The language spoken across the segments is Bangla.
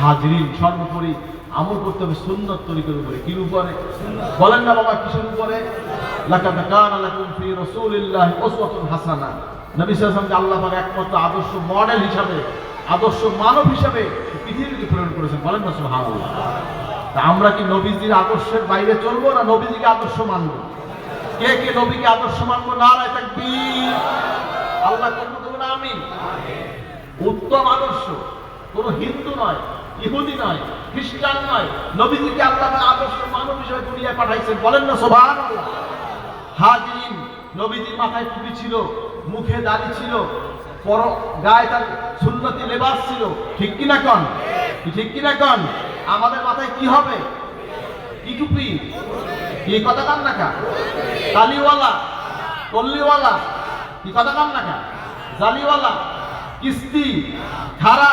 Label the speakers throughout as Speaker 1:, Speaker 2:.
Speaker 1: হাজরিন সর্বোপরি আমল করতে হবে উপরে। কি উপরে? বলেন না বাবা, কিসের উপরে? হাসানা। নবী আল্লাহ একমাত্র আদর্শ মডেল হিসাবে, আদর্শ মানব হিসাবে পৃথিবীকে প্রেরণ করেছেন। বলেন না তা আমরা কি নবীজির আদর্শের বাইরে চলবো না নবীজিকে আদর্শ মানব? কে কে নবীকে আদর্শ মানবো? নারায় তাকবীর। আল্লাহ কবুল করুন উত্তম আদর্শ। কোনো হিন্দু নয়, ইহুদি নয়, খ্রিস্টান নয়, নবীজিকে আল্লাহ আদর্শ মানব হিসেবে দুনিয়ায় পাঠাইছেন। বলেন না সোভান হাজিরিন, নবীজির মাথায় টুপি ছিল, মুখে দাড়ি ছিল, পর গায়ে তার সুন্নতি লেবাস ছিল। ঠিক কিনা কন? ঠিক কিনা কন? আমাদের মাথায় কি হবে? কি টুপি? কি কথা কান নাকা তালিওয়ালা কল্লিওয়ালা কি কথা কান নাকা জালিওয়ালা, কিস্তি, খারা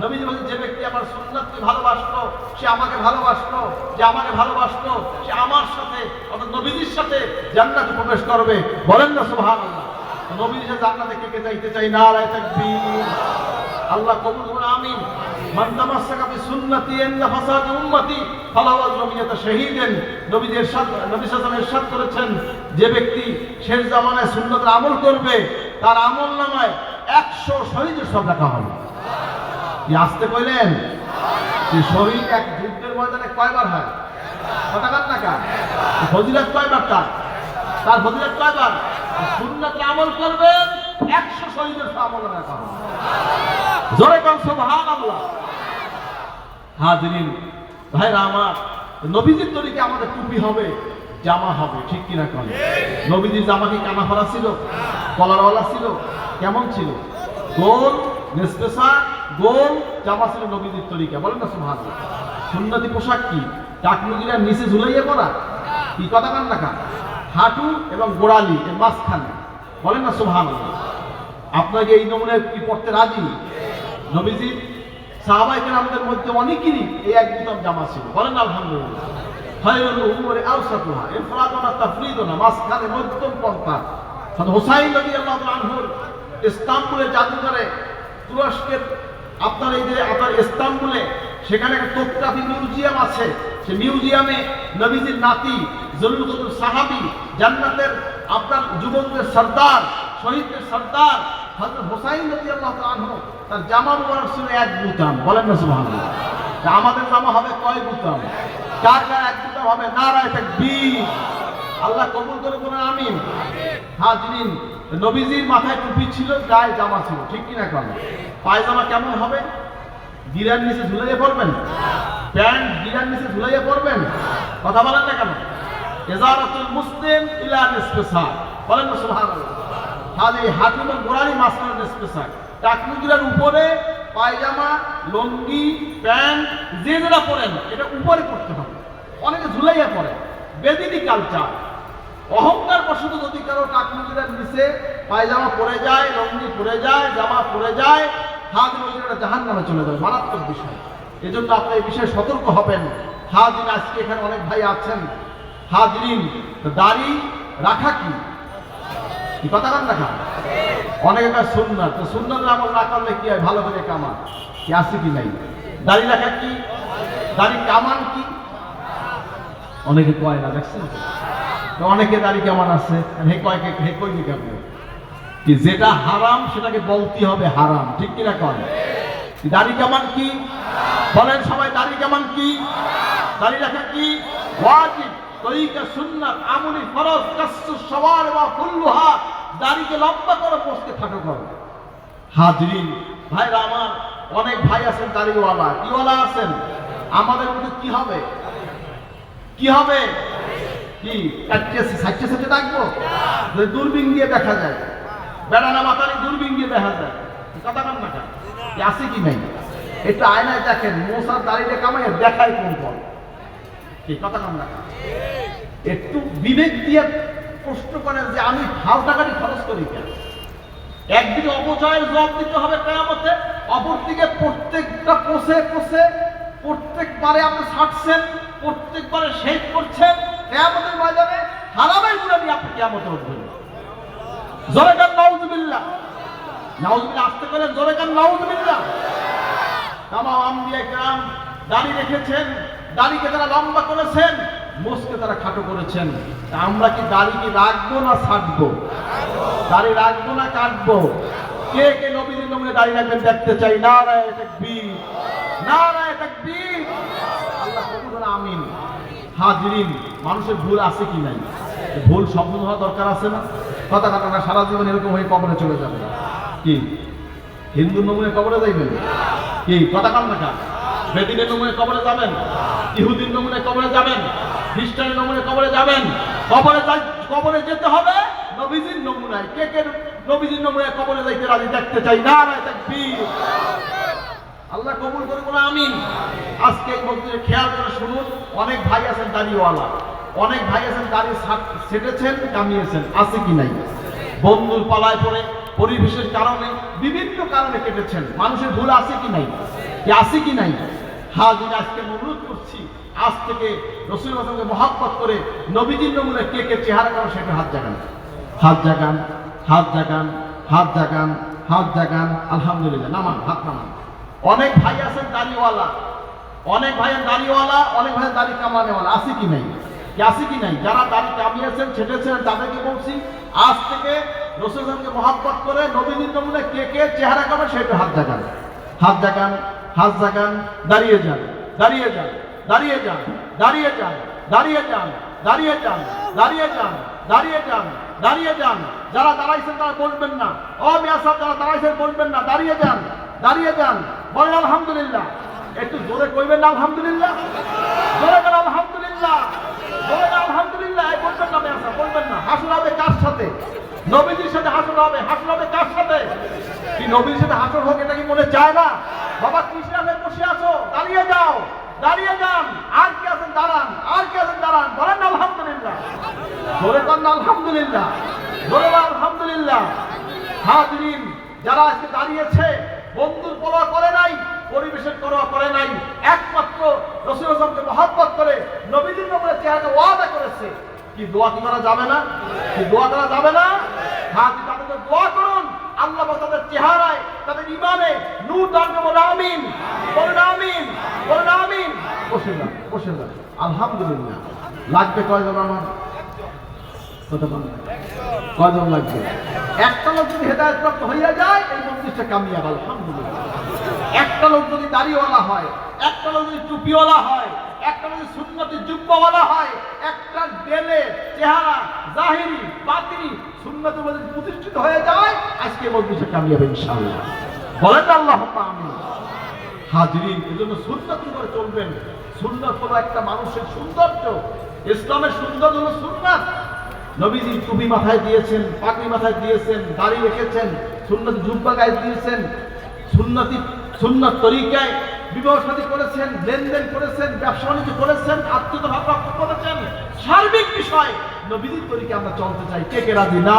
Speaker 1: নবীজি বলেন যে ব্যক্তি আমার সুন্নাতকে ভালোবাসলো, সে আমাকে ভালোবাসলো, যে আমাকে ভালোবাসলো, সে আমার সাথে, অর্থাৎ নবীজির সাথে জান্নাতে প্রবেশ করবে। বলেন না, সুবহানাল্লাহ। নবীর সাথে জান্নাতে কে কে যাইতে চাই নারায়ে তাকবীর। আল্লাহ কবুল করুন, আমিন। মান তামাসসাকা বিসুন্নতি ইন্না ফাসাদ উম্মতি, ফালাহু আজরু মিয়াতা শাহীদিন। নবীজি ইরশাদ নবী সাল্লাল্লাহু আলাইহি ইরশাদ করেছেন, যে ব্যক্তি শেষ জামানায় সুন্নতের আমল করবে, তার আমল নামায় 100 শহীদের সব রাখা হবে। কি আসতে কইলেন? যে শহীদ এক যুদ্ধের ময়দানে কয়বার হয়? না কান ফজিলত কয়বার তার? তার ফজিলত কয়বার? সুন্নতের আমল করবেন 100 শহীদের আমল জোরে কম হাজরিন, ভাইরা আমার, নবীজির তরিকে আমাদের টুপি হবে, জামা হবে, ঠিক কিনা কন? নবীজির জামা কি কানা ফলা ছিল? কলারওয়ালা ছিল? কেমন ছিল? গোল গোল, জামা ছিল নবীজির তরিকা, বলেন না সুবহান সুন্নতি পোশাক কি? টাকনুগিরা নিচে ঝুলাইয়ে পড়া? কি কথা কান কান? হাঁটু এবং গোড়ালি এর মাঝখানে, বলেন না সুবহান আপনাকে এই নমুনায় কি পড়তে রাজি? নবীজি সাহাবাইকে আমাদের মধ্যে অনেকেরই এই এক বুতাম জামা ছিল, বলেন আলহামদুলিল্লাহ। খায়রুল উমুরি আওসাতুহা ইফরাদুনা তাফরিদুনা, মাঝখানে মধ্যম পন্থা। হযরত হুসাইন রাদিয়াল্লাহু তাআলা আনহুর ইস্তাম্বুলের জাদুঘরে তুরস্কের আপনার এই যে আপনার ইস্তাম্বুলে সেখানে একটা তোপকাফি মিউজিয়াম আছে। সে মিউজিয়ামে নবীজির নাতি জরুল কদুর সাহাবি জান্নাতের আপনার যুবকদের সর্দার, শহীদদের সর্দার, হযরত হুসাইন রাদিয়াল্লাহু তাআলা আনহু, তার জামা মুবারক ছিল এক বুতাম বলেন না তা আমাদের জামা হবে কয় বুতাম কার এক বুতাম হবে? নারায় তাকবীর। আল্লাহ কবুল করে বলেন, আমিন। হাজরিন, নবীজির মাথায় টুপি ছিল, গায়ে জামা ছিল, ঠিক কিনা কেন? পায়জামা কেমন হবে? গিরার নিচে ঝুলাইয়ে পড়বেন? প্যান্ট গিরার নিচে ঝুলাইয়ে পড়বেন? কথা বলেন না কেন? এজারাতুল মুসলিম ইলা নিসফিসা বলেন না, সুবহানাল্লাহ। হাঁটু এবং গোড়ালি মাঝখানে নিসফিসা টাকনুগুলার উপরে পায়জামা, লঙ্গি, প্যান্ট, যে যেটা পরেন, এটা উপরে পড়তে হবে। অনেকে ঝুলাইয়া পড়ে বেদিনী কালচার। অহংকার বশত যদি কারও টাকনুগুলার নিচে পায়জামা পরে যায় লঙ্গি পরে যায়, জামা পরে যায় হাত মহিলাটা জাহান নামে চলে যাবে, মারাত্মক বিষয়। এজন্য আপনি এই বিষয়ে সতর্ক হবেন। হাজিন আজকে এখানে অনেক ভাই আছেন। হাজরিন দাড়ি রাখা কি? কথা কান? রাখা অনেক একটা সুন্দর তো সুন্দর আমল না করলে কি হয়? ভালো করে কামান। কি আছে কি নাই? দাড়ি রাখা কি? দাড়ি কামান কি? অনেকে কয় না, দেখছেন অনেকে দাড়ি কেমন আছে? হে কয় কে, হে কই কেমন? কি যেটা হারাম সেটাকে বলতে হবে হারাম, ঠিক কিনা কন দাড়ি কেমন কি? বলেন সবাই, দাড়ি কেমন কি? দাড়ি রাখা কি? ওয়াজিব, তরিকা সুন্নাত, আমলি, ফরজ, কাসসু, সওয়ার ওয়া কুল্লুহা। দাড়িকে লম্বা করে পোস্টে খাটো করো। হাজরিন, ভাইরা আমার, অনেক ভাই আছেন দাড়িওয়ালা। কিওয়ালা আছেন? আমাদের মধ্যে কি হবে? কি হবে? কি? চারটে সাইটে সাইটে ডাকবো দূরবীন দিয়ে দেখা যায়। বেড়ানা মাথারি দূরবীন দিয়ে দেখা যায়। কথা কান না আছে কি নাই? একটু আয়নায় দেখেন, মোসার দাড়িটা কামাই দেখায় কোন পথ কি কথা কম না একটু বিবেক দিয়ে প্রশ্ন করেন যে আমি ভাও টাকাটি খরচ করি কেন? একদিকে অপচয়ের জবাব দিতে হবে কেয়ামতে, অপরদিকে প্রত্যেকটা কোষে কোষে প্রত্যেকবারে আপনি ছাড়ছেন, প্রত্যেকবারে শেষ করছেন। কেয়ামতের ময়দানে হারামের গুণা নিয়ে আপনি কেয়ামতে উঠবেন। জোরে কান নাউজুবিল্লাহ। নাউজুবিল্লাহ, আসতে করেন জোরে কান নাউজুবিল্লাহ। তামাম আম্বিয়া কেরাম দাড়ি রেখেছেন, দাড়িকে তারা লম্বা করেছেন মোষকে তারা খাটো করেছেন। আমরা কি দাড়ি কি রাখব না ছাড়বো? দাড়ি রাখব না কাটবো? কে কে নবীদের নমুনে দাড়ি রাখবেন দেখতে চাই? না রায় তাকবীর না রায় তাকবীর। আল্লাহ কবুল আমিন। হাজিরিন মানুষের ভুল আছে কি নাই? ভুল সম্পূর্ণ হওয়া দরকার আছে না? কথা কথা না সারা জীবন এরকম হয়ে কবরে চলে যাবে। কি? হিন্দু নমুনে কবরে যাইবেন? কি? কথা কাম না বেদিনের নমুনে কবরে যাবেন? ইহুদির নমুনে কবরে যাবেন? খ্রিস্টানের নমুনে কবরে যাবেন? কবরে কবরে যেতে হবে? নবীজির নমুনায়। কে কে নবীজির নমুনায় কবরে যাইতে রাজি দেখতে চাই? না না আল্লাহ কবুল করে বলে, আমিন। আজকে এই মন্দিরে খেয়াল করে শুনুন, অনেক ভাই আছেন দাড়িওয়ালা। অনেক ভাই আছেন দাড়ি ছাট- ছেটেছেন কামিয়েছেন, আছে কি নাই? বন্ধুর পালায় পড়ে, পরিবেশের কারণে, বিভিন্ন কারণে কেটেছেন। মানুষের ভুল আছে কি নাই? আছে কি নাই? হাজির আজকে অনুরোধ করছি, আজ থেকে রসুল হাসানকে মহাব্বত করে নবীজির নমুনে কে কে চেহারা করো সেটা হাত জাগান। হাত জাগান হাত জাগান হাত জাগান হাত জাগান, আলহামদুলিল্লাহ, নামান, হাত নামান। অনেক ভাই আছেন দাড়িওয়ালা, অনেক ভাইয়ের দাড়িওয়ালা, অনেক ভাইয়ের দাড়ি কামানেওয়ালা, আছে কি নাই? আছে কি নাই। যারা কামিয়েছেন, ছেটেছেন, তাদেরকে বলছি, আজ থেকে রসুলকে মহাব্বত করে কে কে চেহারা সেটা হাত জাগান হাত জাগান হাত জাগান দাঁড়িয়ে যান দাঁড়িয়ে যান দাঁড়িয়ে যান দাঁড়িয়ে যান দাঁড়িয়ে যান দাঁড়িয়ে যান দাঁড়িয়ে যান দাঁড়িয়ে যান দাঁড়িয়ে যান। যারা দাঁড়াইছেন তারা বলবেন না। ও মিয়া সাহেব, যারা দাঁড়াইছেন বলবেন না। দাঁড়িয়ে যান দাঁড়িয়ে যান। বলেন আলহামদুলিল্লাহ। একটু জোরে কইবেন না, আলহামদুলিল্লাহ। জোরে বলেন, আলহামদুলিল্লাহ। জোরে আলহামদুলিল্লাহ, এই বলবেন না মিয়া বলবেন না। হাসুর হবে কার সাথে? নবীজির সাথে হাসুর হবে। হাসুর হবে কার সাথে? কি নবীর সাথে হাসুর হোক, এটা কি মনে চায় না? বাবা কৃষ্ণাকে বসে আছো, দাঁড়িয়ে যাও, দাঁড়িয়ে যান। আর কি আছেন, দাঁড়ান, আর কি আছেন, দাঁড়ান। বলেন আলহামদুলিল্লাহ। জোরে কর না, আলহামদুলিল্লাহ। বল আলহামদুলিল্লাহ। হাজরিন, যারা আজকে দাঁড়িয়েছে, বন্ধুর পরোয়া করে নাই পরিবেশের পরোয়া করে নাই। একমাত্র রসুল হাসানকে মহাব্বত করে নবীদের নম্বরে চেহারাকে ওয়াদা করেছে। কি দোয়া কি করা যাবে না? কি দোয়া করা যাবে না? হ্যাঁ তাদেরকে দোয়া করুন? আল্লাহ তাদের চেহারায়, তাদের ইমানে নূর দান বলে আমিন। বলেন আমিন। বলেন আমিন। বসে যান বসে যান। আলহামদুলিল্লাহ। লাগবে কয়জন আমার? কয়জন লাগবে? একটা লোক যদি হেদায়ত প্রাপ্ত হইয়া যায়, এই মন্দিরটা কামিয়াব, আলহামদুলিল্লাহ। একটা লোক যদি দাড়িওয়ালা হয়, একটা লোক যদি টুপিওয়ালা হয়, একটা যদি সুন্নতি জুব্বাওয়ালা হয়, একটা দেলে চেহারা জাহিরি, বাতিনি, সুন্নতি মধ্যে প্রতিষ্ঠিত হয়ে যায়, আজকে মন্দিরটা কামিয়াব ইনশাআল্লাহ। বলেন আল্লাহ আমিন। হাজিরিন, এজন্য সুন্নত করে চলবেন সুন্নত হলো একটা মানুষের সৌন্দর্য। ইসলামের সৌন্দর্য হলো সুন্নাত। নবীজি টুপি মাথায় দিয়েছেন, পাগড়ি মাথায় দিয়েছেন, দাড়ি রেখেছেন, সুন্নত জুব্বা গায়ে দিয়েছেন। সুন্নতি সুন্নত তরিকায় বিবাহ শাদী করেছেন, লেনদেন করেছেন, ব্যবসা বাণিজ্য করেছেন, আত্মীয়তা ভাব রক্ষা করেছেন। সার্বিক বিষয় নবীজির তরিকে আমরা চলতে চাই। কে কে রাজি? না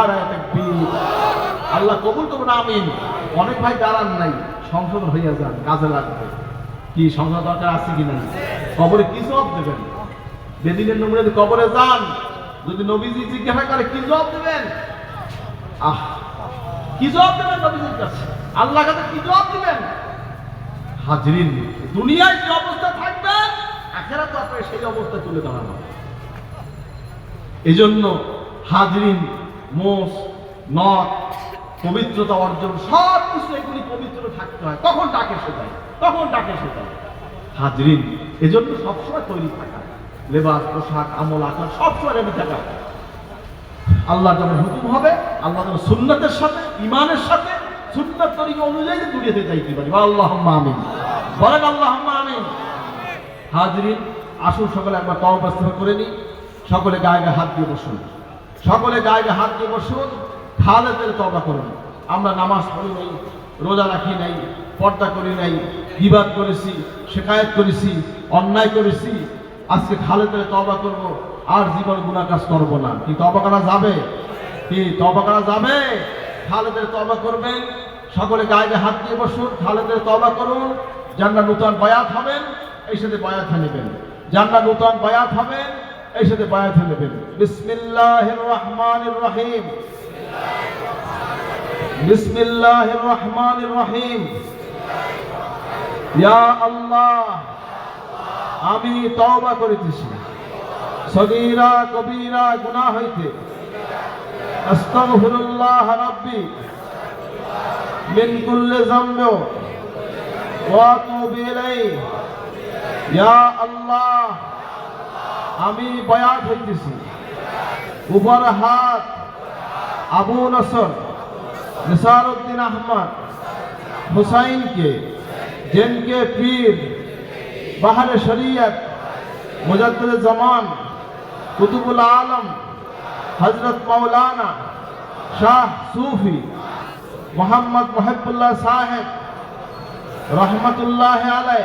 Speaker 1: আল্লাহ কবুল করুন, আমিন। অনেক ভাই দাঁড়ান নাই সংশোধন হইয়া যান, কাজে লাগবে। কি সংশোধন দরকার আছে কি নাই? কবরে কি জবাব দেবেন? বেদিনের নমুনে কবরে যান, যদি নবীজি জিজ্ঞাসা করে, কি জবাব দেবেন? আহ, কি জবাব দেবেন নবীজির কাছে? আল্লাহ কাছে কি জবাব দিবেন? হাজরিন দুনিয়ায় যে অবস্থা থাকবে? আখেরা তো আপনাকে সেই অবস্থায় তুলে দাঁড়ানো এজন্য হাজরিন মোষ নখ পবিত্রতা অর্জন সব কিছু এগুলি পবিত্র থাকতে হয়। তখন ডাকে সেটাই তখন ডাকে সেটাই। হাজরিন এজন্য সবসময় তৈরি থাকা। লেবাস পোশাক আমল আকার সবসময় রেডি থাকা। আল্লাহ যখন হুকুম হবে আল্লাহ যখন সুন্নতের সাথে ইমানের সাথে সুন্নত তরিকা অনুযায়ী দুনিয়াতে যাইতে পারি আল্লাহ আমিন। বলেন আল্লাহ আমিন। হাজরিন, আসুন সকলে একবার উপস্থাপন করে নিই। সকলে গায়ে হাত দিয়ে বসুন। সকলে গায়ে হাত দিয়ে বসুন। খালেদের তবা করুন। আমরা নামাজ পড়ি নাই, রোজা রাখি নাই, পর্দা করি নাই বিবাদ করেছি শেখায়ত করেছি, অন্যায় করেছি। আজকে খালে তালে তবা করব, আর জীবন গুণা কাজ করব না। কি তবা করা যাবে? কি তবা করা যাবে? খালে তালে তবা করবেন। সকলে গায়ে হাত দিয়ে বসুন খালে তালে তবা করুন। যারা নূতন বয়াত হবেন এই সাথে বয়াত নেবেন যারা নূতন বয়াত হবেন এই সাথে বয়াত নেবেন বিসমিল্লাহির রহমানির রহিম। বিসমিল্লাহির রহমানির রহিম। ইয়া আল্লাহ, আমি তওবা করিতেছি। সগীরা, কবিরা, গুনাহ হইতে আস্তাগফিরুল্লাহ রাব্বি মিন কুল্লি যামবি ওয়া আতুবু ইলাইহি। ইয়া আল্লাহ, আমি বয়াত হইতেছি। উপর হাত আবু নসর, নিসারউদ্দিন আহমদ হুসাইনকে, জিনকে পীর, বাহারে শরীয়ত মুজাদ্দিদ জমান, কুতুবুল আলম হজরত মৌলানা শাহ সুফি মোহাম্মদ মহিবুল্লাহ সাহেব রহমতুল্লাহ আলাই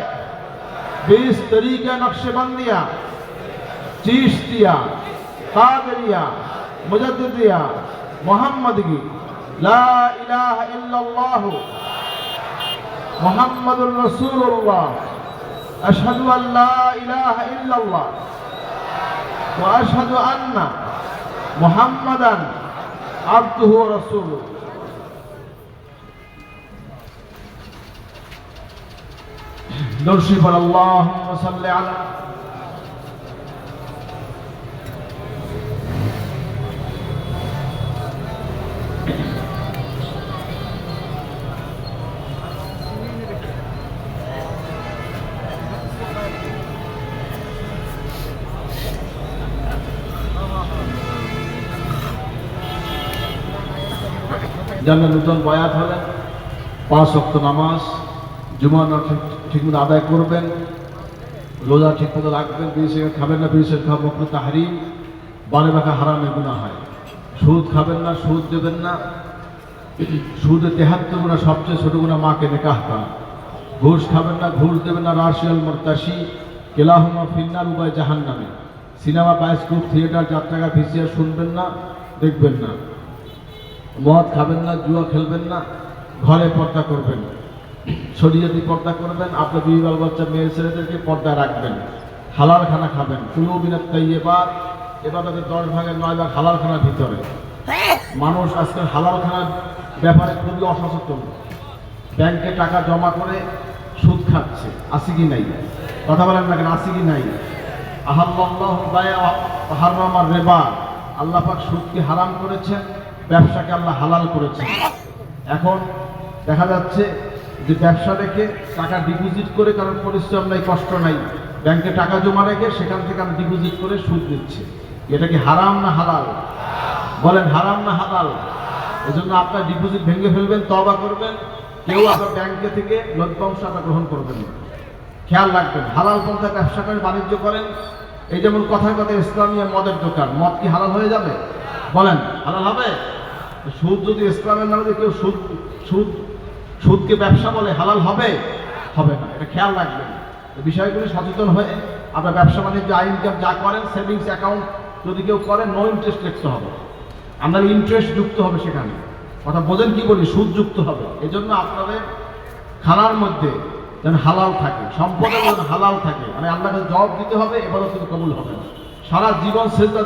Speaker 1: বিশ তরিকা নকশবন্দিয়া চিশতিয়া কাদরিয়া মুজদ্দিদিয়া মোহাম্মদগি লা ইলাহা ইল্লাল্লাহ মুহাম্মাদুর রাসূলুল্লাহ আশহাদু আল্লা ইলাহা ইল্লাল্লাহ ওয়া আশহাদু আন্না وأشهد أن محمدا عبده ورسوله نرشف اللهم জন্য নূতন বয়াত হলে পাঁচ শক্ত নামাজ জুমা ঠিকমতো আদায় করবেন, রোজা ঠিকমতো রাখবেন বিশেষ খাবেন না বিড়ি সিগারেট খাওয়া মুখ তাহারি বারে বাঁকা হারামে গুণা হয়। সুদ খাবেন না, সুদ দেবেন না। সুদে তেহাত্তর গুণা সবচেয়ে ছোটো গুণা মাকে নিকাহ করা। ঘুষ খাবেন না, ঘুষ দেবেন না, রাশিয়াল মর্তাসি কেলাহমা ফিন্নার উবায় জাহান নামে সিনেমা বায়োস্কোপ থিয়েটার যাত্রাঘাট ভিসিয়া শুনবেন না, দেখবেন না। মদ খাবেন না, জুয়া খেলবেন না, ঘরে পর্দা করবেন। শরীয়তি পর্দা করবেন, আপনার বিবি বাল বাচ্চা মেয়ে ছেলেদেরকে পর্দা রাখবেন, হালাল খানা খাবেন। কুলু বিনাত এবার এবার তাদের দশ ভাগের নয় ভাগ হালাল খানার ভিতরে। মানুষ আজকাল হালাল খানার ব্যাপারে খুবই অসচেতন। ব্যাংকে টাকা জমা করে সুদ খাচ্ছে আসি কি নাই? কথা বলেন না কেন আসি কি নাই? হারামার রেবা। আল্লাহ পাক সুদকে হারাম করেছেন ব্যবসাকে আল্লাহ হালাল করেছেন। এখন দেখা যাচ্ছে যে ব্যবসা রেখে টাকা ডিপোজিট করে কারণ পরিশ্রম নাই, কষ্ট নাই, ব্যাংকে টাকা জমা রেখে সেখান থেকে আমি ডিপোজিট করে সুদ দিচ্ছে এটা কি হারাম না হালাল? বলেন হারাম না হালাল? এজন্য আপনার ডিপোজিট ভেঙে ফেলবেন তবা করবেন, কেউ আপনার ব্যাংকে থেকে লভ্যাংশ আপনার গ্রহণ করবেন খেয়াল রাখবেন, হালাল পন্থায় ব্যবসা করেন বাণিজ্য করেন। এই যেমন কথায় কথায় ইসলামিয়া মদের দোকান, মদ কি হালাল হয়ে যাবে? বলেন, হালাল হবে? সুদ যদি ইসলামের নামে কেউ সুদ সুদ, সুদকে ব্যবসা বলে, হালাল হবে? হবে না, এটা খেয়াল রাখবেন। বিষয়গুলি সচেতন হয়ে আপনার ব্যবসা বাণিজ্য আই ইনকাম যা করেন সেভিংস অ্যাকাউন্ট যদি কেউ করে নো ইন্টারেস্ট লিখতে হবে। আপনার ইন্টারেস্ট যুক্ত হবে সেখানে। কথা বোঝেন কি বলি? সুদ যুক্ত হবে। এই জন্য আপনাদের খানার মধ্যে যেন হালাল থাকে, সম্পদের যেন হালাল থাকে। মানে আল্লাহকে জবাব দিতে হবে এবারও কিন্তু কবুল হবে না। সারা জীবন সেজদা,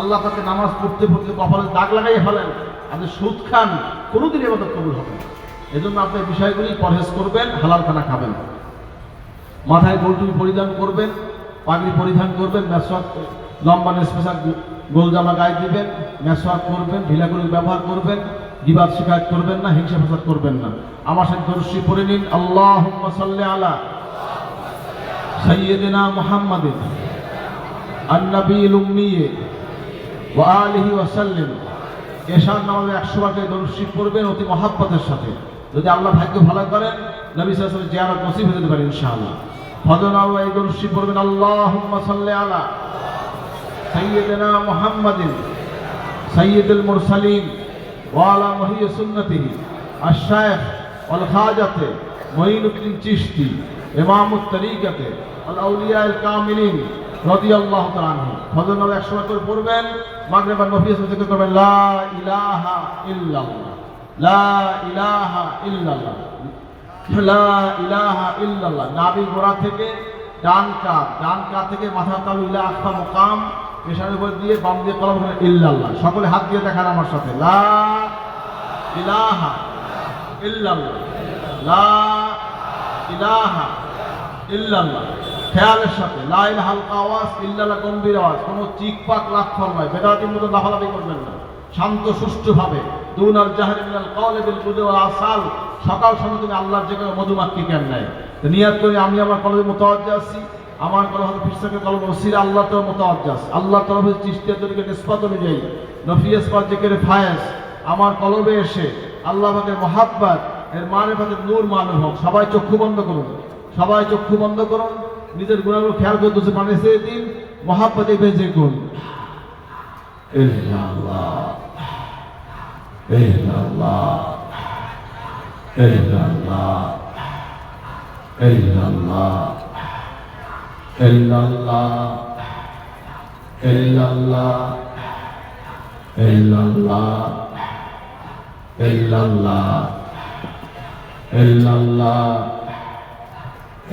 Speaker 1: আল্লাহ তাকে নামাজ পড়তে পড়তে কপালে দাগ লাগাই ফেলেন। আপনি সুদ খান, কোনোদিন এবার কবুল হবে এই জন্য আপনি বিষয়গুলি পরহেজ করবেন হালাল খানা খাবেন। মাথায় গোলটুপি পরিধান করবেন, পাগড়ি পরিধান করবেন, মেসওয়াক, লম্বা স্পেশাল গোল জামা গায়ে দিবেন, মেসওয়াক করবেন ঢিলাগুলি ব্যবহার করবেন, গিবাদ শিকায়ত করবেন না, হিংসা ফাসাদ করবেন না। আমার সাথে দর্শী পড়ে নিন আল্লাহ সাল্লি আলা সৈয়দিনা মুহাম্মাদিন উম্মিয়ে ওয়া আলিহি ওয়াসাল্লিম এশার নামাজে একশো বারকে দর্শী পড়বেন, অতি মহাব্বতের সাথে। যদি আল্লাহ ভাগ্য ভালো করেন, নবী সাল্লাল্লাহু জিয়ারত নসিব হতে পারে, ইনশাআল্লাহ। ফজর আল্লাহ এই দর্শী পড়বেন, আল্লাহুম্মা সাল্লি আলা সাইয়্যিদিনা মুহাম্মাদিন, সাইয়্যিদুল মুরসালিন, ওয়া আলা মুহিয়্যি সুন্নতিহি, আশ-শায়খ ওয়াল খাজাতে মঈনুদ্দিন চিশতি, ইমামুত তরিকাতে আল আউলিয়া আল কামিলিন রাদিয়াল্লাহু তাআলা আনহু। ফজর নামাজ একসময় করে পড়বেন, মাগরিব আর নফিল জিকির করবেন, লা ইলাহা ইল্লাল্লাহ, লা ইলাহা ইল্লাল্লাহ, লা ইলাহা ইল্লাল্লাহ। নাবি গোড়া থেকে ডান কাত ডান কাত থেকে মাথা তালু ইলা আখফা মুকাম পেশার উপর দিয়ে বাম দিয়ে কলম ইল্লাল্লাহ। সকলে হাত দিয়ে দেখান আমার সাথে। লা ইলাহা ইল্লাল্লাহ, লা ইলাহা ইল্লাল্লাহ। খেয়ালের সাথে, লা ইলাহা হালকা আওয়াজ, ইল্লাল্লাহ গম্ভীর আওয়াজ, কোনো চিকপাক লাক্ষর নয় বেদাতির মতো লাফালাফি করবেন না। শান্ত, সুষ্ঠুভাবে দুনাল জাহারি মিনাল কওলি বিল গুদু ওয়াল আসাল, সকাল সন্ধ্যা তুমি আল্লাহর যে কোনো মধুমাক্ষি কেন নাই তো নিয়াত করি, আমি আমার কলেজে মোতাবজ্জা আছি, আমার কলম হলো ফিরসাকে কলম ওসিরা আল্লাহ তো মোতাবজ্জা আছে। আল্লাহ তরফে চিস্তিয়া তরিকে নিসবাত অনুযায়ী নফিয়াস পাক জিকিরে ফায়াজ, আমার কলবে এসে আল্লাহ পাকের মহাব্বাত, এর মারেফাতের নূর মানব হোক, সবাই চক্ষু বন্ধ করুন। সবাই চক্ষু বন্ধ করুন, নিজের গুণাগুলো খেয়াল করে দুসে মানে সে দিন, মহাব্বাতে বেজে করুন ইল্লাল্লাহ ইল্লাল্লাহ ইল্লাল্লাহ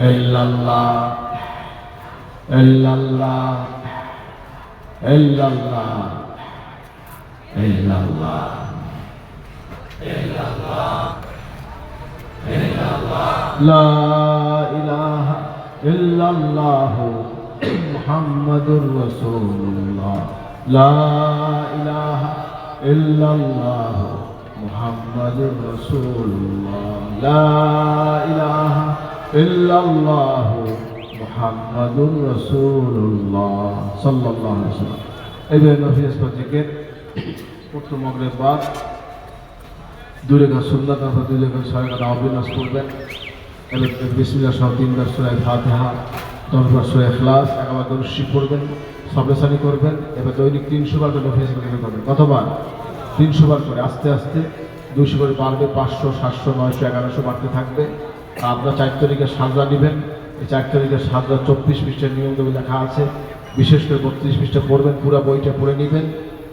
Speaker 1: illallah illallah illallah illallah illallah illallah la ilaha illallah muhammadur rasulullah la ilaha illallah muhammadur rasulullah la ilaha ইল্লাল্লাহ মুহাম্মাদুর রাসূলুল্লাহ সাল্লাল্লাহু আলাইহি ওয়াসাল্লাম। এইভাবে নফি আসবাব জিকির বাদ, দুই রেখা সুন্দর কথা দুই রেখা ছয় কথা অবিনাশ করবেন বিসমিল্লা সহ ফাতেহা, দশবার খ্লাস একবার দরশিব করবেন সবেসানি করবেন, এবার দৈনিক তিনশো বার করে ফেসবুক করবেন। কতবার? তিনশো বার করে, আস্তে আস্তে। দুশো করে বাড়বে, পাঁচশো, সাতশো, নয়শো, এগারোশো বাড়তে থাকবে। আপনার চার তারিখে সাজরা নেবেন এই চার তারিখে সাজরা চব্বিশ পৃষ্ঠের নিয়মগুলো লেখা আছে। বিশেষ করে বত্রিশ পৃষ্ঠা পড়বেন, পুরো বইটা পড়ে নেবেন।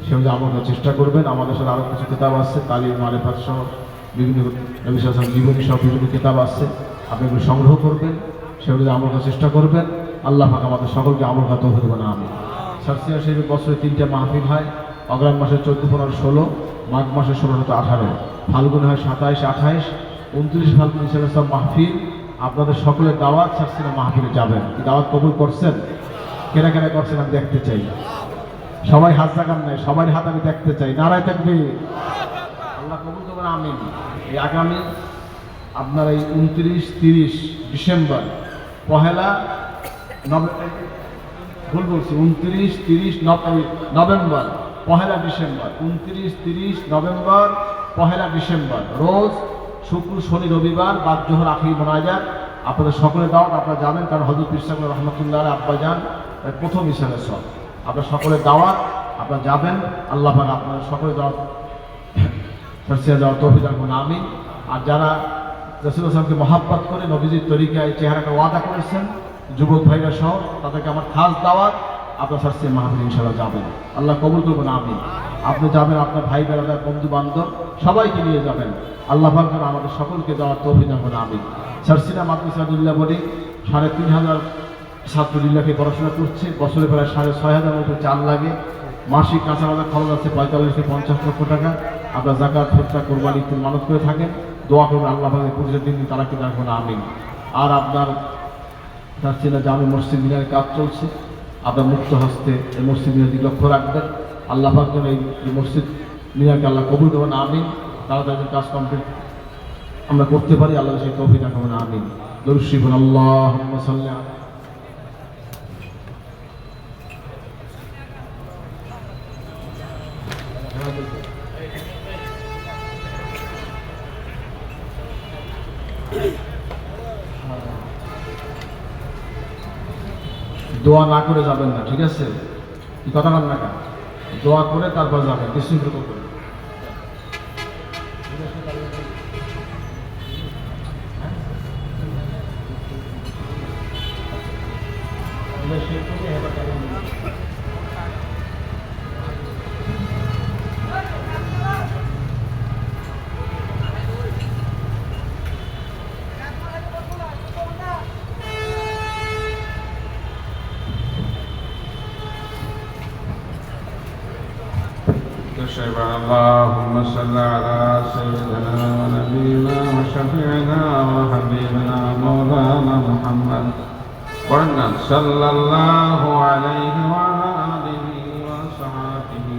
Speaker 1: সে অনুযায়ী চেষ্টা করবেন। আমাদের সাথে আরও কিছু কিতাব আছে তালিম মারেফাত সহ বিভিন্ন সালাম জীবনী সহ বিভিন্ন কিতাব আছে। আপনি এগুলো সংগ্রহ করবেন, সে অনুযায়ী আমল করার চেষ্টা করবেন। আল্লাহ পাক আমাদের সকলকে আমল খাতে হতে না আমি সারসিয়া শরীফের বছরে তিনটা মাহফিল হয়। অগ্রাম মাসের চোদ্দ, পনেরো, ষোলো, মাঘ মাসের ষোলো, সতেরো, আঠারো। ফাল্গুন হয় সাতাইশ, আঠাইশ। উনত্রিশ ফাল্গুন সব মাহফিল। আপনাদের সকলের দাওয়াত সারসিনা মাহফিলে যাবেন। দাওয়াত কবুল করছেন? কেনা কেনা করছেন আমি দেখতে চাই। সবাই হাত জাগান নাই, সবার হাত আমি দেখতে চাই। নারায় থাকবে আল্লাহ কবুল করবেন আমি এই আগামী আপনার এই উনত্রিশ, তিরিশ ডিসেম্বর, পহেলা ভুল বলছি, উনত্রিশ, তিরিশ নভেম্বর, পহেলা ডিসেম্বর। উনত্রিশ, তিরিশ নভেম্বর, পহেলা ডিসেম্বর। রোজ শুক্র, শনি, রবিবার, বাদ, জোহর, আখির, মোনাজাত। আপনাদের সকলে দাওয়াত আপনারা যাবেন কারণ হজরত ইসলাম রহমতুল্লাহ আব্বা যান প্রথম হিসাবে সব আপনার সকলের দাওয়াত আপনারা যাবেন, আল্লাহ পাক আপনাদের সকলের দাওয়াত ফার্সিয়া যাওয়ার আমি আর যারা রসুল আসলামকে মহাব্বত করে নবীজির তরিকায় চেহারাটা ওয়াদা করেছেন, যুবক ভাইরা সহ, তাদেরকে আমার খাস দাওয়াত। আপনার ফার্সিয়া মাহফিল ইনশাল্লাহ যাবেন আল্লাহ কবুল করবেন আমি আপনি যাবেন আপনার ভাই বেড়াদার বন্ধু বান্ধব সবাইকে নিয়ে যাবেন। আল্লাহ পাক আমাদের সকলকে দেওয়ার তৌফিক রাখুন আমি সারসিনা মাদ্রাসাদুল্লাহ বলি সাড়ে তিন হাজার ছাত্রলীলাকে পড়াশোনা করছে। বছরে প্রায় সাড়ে ছয় হাজার মতো চাল লাগে। মাসিক কাঁচা বাজার খরচ আছে পঁয়তাল্লিশ থেকে পঞ্চাশ লক্ষ টাকা। আপনার জাকাত ফুটটা কোরবানি ইত্যাদি মানত করে থাকেন। দোয়া করবেন আল্লাহ ভাবে পরিচয় দিন তারা কি রাখবেন আমিন। আর আপনার, তার চেনা জামে মসজিদ মিনারের কাজ চলছে। আপনার মুক্ত হস্তে এই মসজিদ দিকে লক্ষ্য রাখবেন। আল্লাহ পাক এই মসজিদ মিনারকে আল্লাহ কবুল করবেন আমিন। তারা তাদের কাজ কমপ্লিট আমরা করতে পারি, আল্লাহ সেই কবিতা রাখুন আমিন। দরুশিফুন আল্লাহ সাল্লি দোয়া না করে যাবেন না, ঠিক আছে? কি কথা না দোয়া করে তারপর যাবেন বিশৃঙ্খল করে
Speaker 2: وشفيعنا وحبيبنا مولانا محمد. وأن صلى الله عليه وعلى آله وصحبه.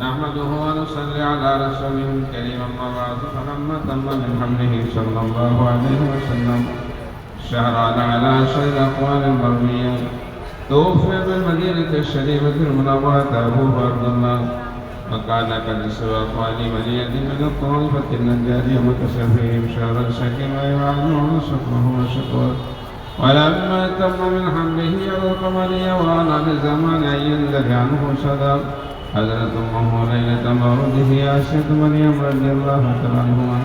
Speaker 2: نحمده ونصلي على رسوله الكريم أما بعد فلما تم من حمله صلى الله عليه وسلم. شهران على شر الأقوال المرمية توفي بالمدينة الشريفة المنورة أبو عبد الله. وكان قد سوى خالي مليئة من الطائفة النجارية متشفيهم شهر الشكر ويعلمه شكره وشكره ولما تم من حمله على القمرية وأنا بزمان أن ينزل عنه صدر حضرت أمه ليلة مولده عائشة مريم رضي الله تعالى عنها.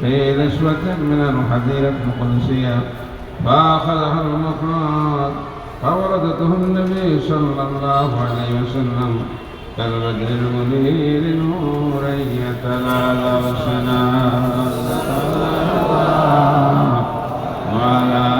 Speaker 2: في نسوة من الحديرة القدسية. فأخذها المخاض فوردته النبي صلى الله عليه وسلم. كالبدر المنير نورا يتلالى سنا وعلى